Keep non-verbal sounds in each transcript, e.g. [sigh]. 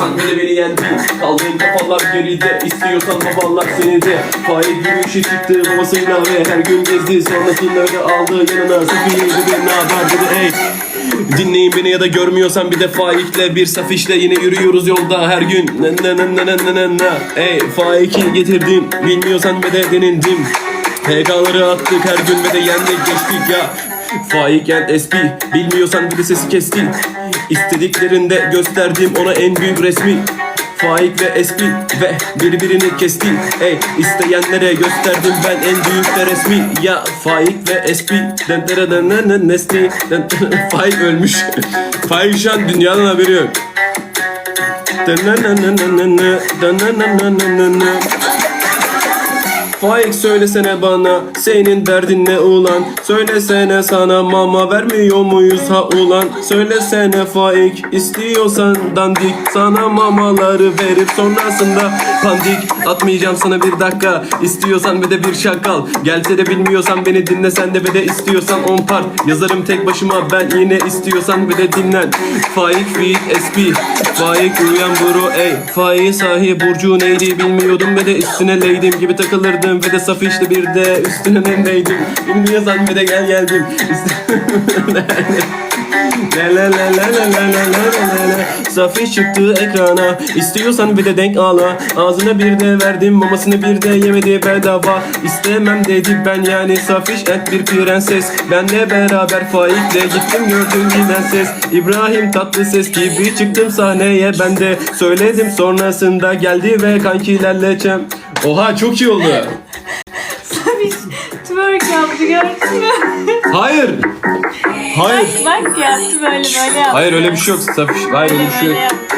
İstiyorsan ve de beni yendin. Kaldığın kafalar geride. İstiyorsan babalar seni de. Faik yürüyüşe çıktı babasıyla ve her gün gezdi. Sonrasında öyle aldı yanına. Safiye gibi ne haber? dedi. Ey Dinleyin beni ya da görmüyorsan bir de Faik'le bir safişle yine yürüyoruz yolda her gün. Ne ne ne ne ne ne ne Ey Faik'i getirdim. Bilmiyorsan ve de denildim PK'ları attık her gün ve de yendik geçtik ya Faik and SP Bilmiyorsan bir de sesi kestin İstediklerinde gösterdim ona en büyük resmi Faik ve SP ve birbirini kesti Ey isteyenlere gösterdim ben en büyük de resmi Ya Faik ve SP Den den Nesli den- Faik ölmüş Faik şu an dünyadan haberi yok Faik söylesene bana senin derdin ne ulan? Söylesene sana mama vermiyor muyuz? Ha ulan Söylesene Faik istiyorsan dandik. Sana mamaları verip sonrasında pandik. Atmayacağım sana bir dakika istiyorsan ve de bir şakal. Gelse de bilmiyorsan beni dinle sen de ve de istiyorsan on part. Yazarım tek başıma ben yine istiyorsan ve de dinlen. Faik Feed SP Faik uyan bro ey. Faik sahi burcu neydi bilmiyordum. Ve de üstüne leydim gibi takılırdım ve de saf işte bir de üstüne nendeydim Bilmiyorsan ve de gel geldim. Üstüne- [laughs] La la la la la la la la la la Safi çıktı ekrana. İstiyorsan bir de denk ala. Ağzına bir de verdim mamasını bir de yemedi bedava. İstemem dedi ben yani Safiş et bir prenses. Benle beraber Faik'le gittim gördüm giden ses. İbrahim tatlı ses gibi çıktım sahneye. Ben de Söyledim sonrasında geldi ve kankilerle çem Oha çok iyi oldu twerk yaptı gördün mü? Hayır Hayır Bak yaptı böyle böyle yaptı. Hayır öyle bir şey yok Safiş Hayır öyle bir şey Böyle yok yaptı.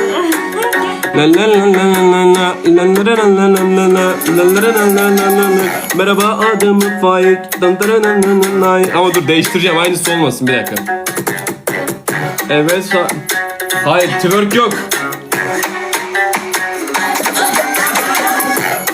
La la la la la la la la la la la la la la la la la la la la. Merhaba adım Faik Dan. Ama dur değiştireceğim aynısı olmasın bir dakika Evet Hayır twerk yok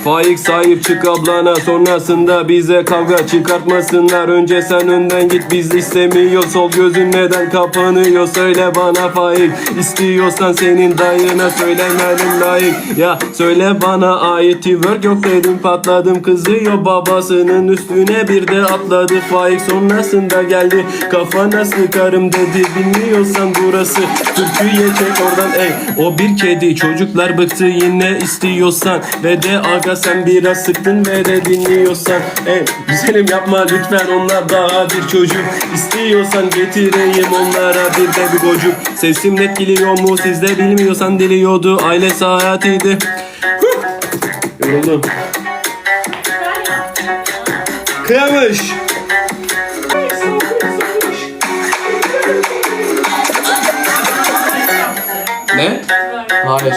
Faik sahip çık ablana sonrasında bize kavga çıkartmasınlar. Önce sen önden git biz istemiyor. Sol gözün neden kapanıyor? Söyle bana Faik İstiyorsan senin dayına söylemedim layık. Ya söyle bana ait twerk yok dedim patladım. Kızıyor babasının üstüne bir de atladı. Faik sonrasında geldi kafana sıkarım dedi. Bilmiyorsan burası Türkiye çek oradan. Ey o bir kedi. Çocuklar bıktı yine istiyorsan. Ve de aga sen biraz sıktın ve de dinliyorsan. Ey güzelim yapma lütfen onlar daha bir çocuk. İstiyorsan getireyim onlara bir de bir gocuk. Sesim net geliyor mu sizde bilmiyorsan diliyordu aile saatiydi. Huh! yoruldum. Kıyamış. Ne? Hayır.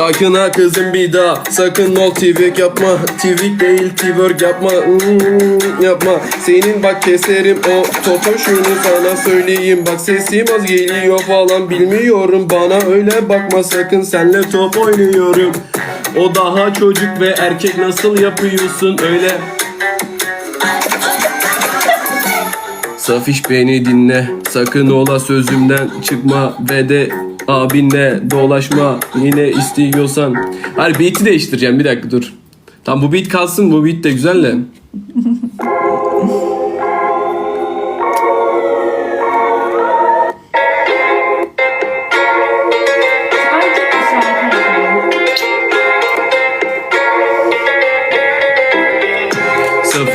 Sakin ha kızım bir daha. Sakın ol tvik yapma. Tvik değil twerk yapma. Hmm, Yapma. Senin bak keserim o topu Şunu sana söyleyeyim. Bak sesim az geliyor falan Bilmiyorum. Bana öyle bakma sakın Senle top oynuyorum. O daha çocuk ve erkek nasıl yapıyorsun öyle? Safiş beni dinle. Sakın ola sözümden çıkma Ve de abinle dolaşma Yine istiyorsan. Hayır beat'i değiştireceğim. Bir dakika dur. Tamam bu beat kalsın. Bu beat de güzel de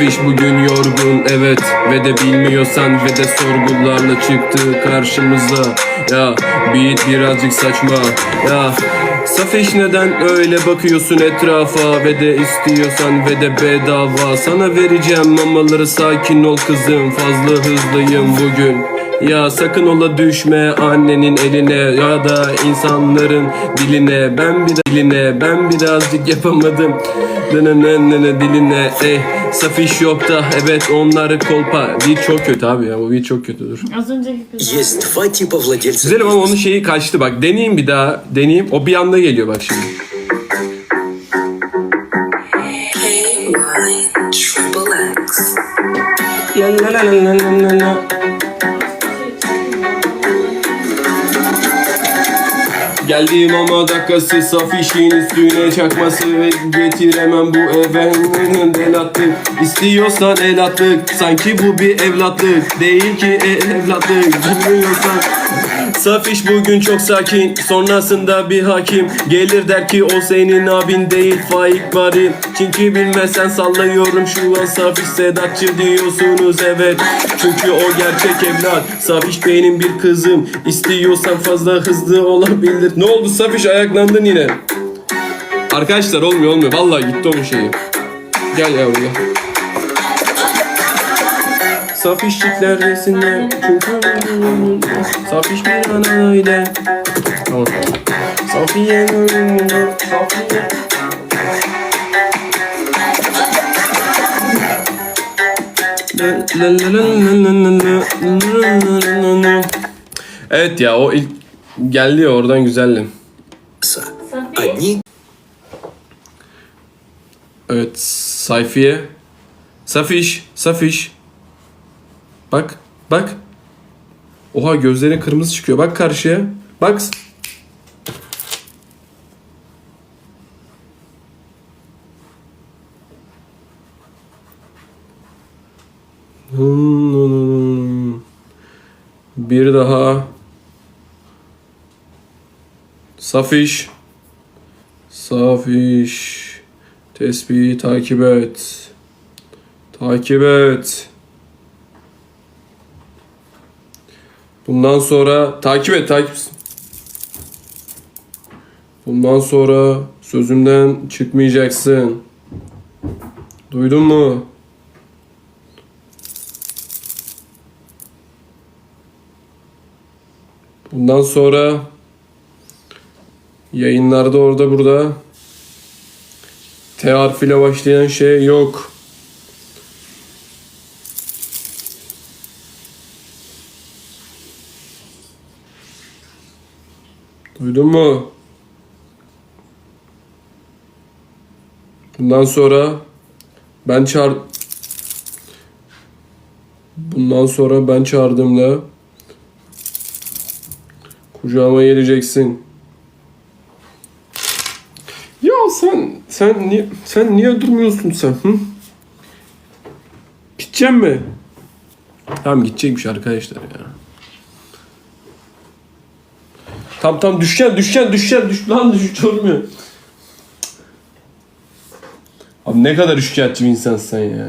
Safiş bugün yorgun evet. Ve de bilmiyorsan ve de sorgularla çıktı karşımıza Ya beat birazcık saçma. Ya Safiş neden öyle bakıyorsun etrafa? Ve de istiyorsan ve de bedava. Sana vereceğim mamaları sakin ol kızım. Fazla hızlıyım bugün ya sakın ola düşme annenin eline ya da insanların diline ben bir diline ben birazcık yapamadım Dınınınını diline ey safiş yok da evet onlar kolpa Beat çok kötü abi ya bu beat çok kötü dur Az önceki kız. Есть два типа владельцев Güzelim ama onun şeyi kaçtı bak deneyeyim bir daha deneyeyim o bir anda geliyor bak şimdi Triple X. La la la la la la la. Geldim ama dakikası saf işin üstüne çakması Ve getiremem bu eve el attık İstiyorsan el attık Sanki bu bir evlatlık. Değil ki evlatlık Bilmiyorsan Saf iş bugün çok sakin Sonrasında bir hakim. Gelir der ki o senin abin değil Faik bari Çünkü bilmesen sallıyorum şu an Saf iş Sedatçı diyorsunuz. Evet Çünkü o gerçek evlat. Saf iş benim bir kızım. İstiyorsan fazla hızlı olabilir. Ne oldu Saf iş ayaklandın yine. Arkadaşlar olmuyor olmuyor. Vallahi gitti onun şeyi Gel yavrum Saf işçikler resimler Çünkü Saf iş bir ana öyle Tamam Safiye Safiye Evet ya o ilk geldi ya oradan güzeldi. Safi. I need Evet sayfiye. Safiş, Safiş. Bak, bak. Oha gözlerin kırmızı çıkıyor. Bak karşıya. Bak. Bir daha. Safiş. Safiş. Tesbihi takip et. Takip et. Bundan sonra takip et takip. Bundan sonra sözümden çıkmayacaksın. Duydun mu? Bundan sonra yayınlarda orada burada T harfiyle başlayan şey yok. Duydun mu? Bundan sonra ben çağır Bundan sonra ben çağırdığımda kucağıma geleceksin. Ya sen sen niye sen niye durmuyorsun sen? Hı? Gideceğim mi? Tamam gidecekmiş arkadaşlar ya. Tam tam düşeceksin düşeceksin düşeceksin düş lan düş olmuyor. Abi ne kadar üçkağıtçı bir insansın sen ya.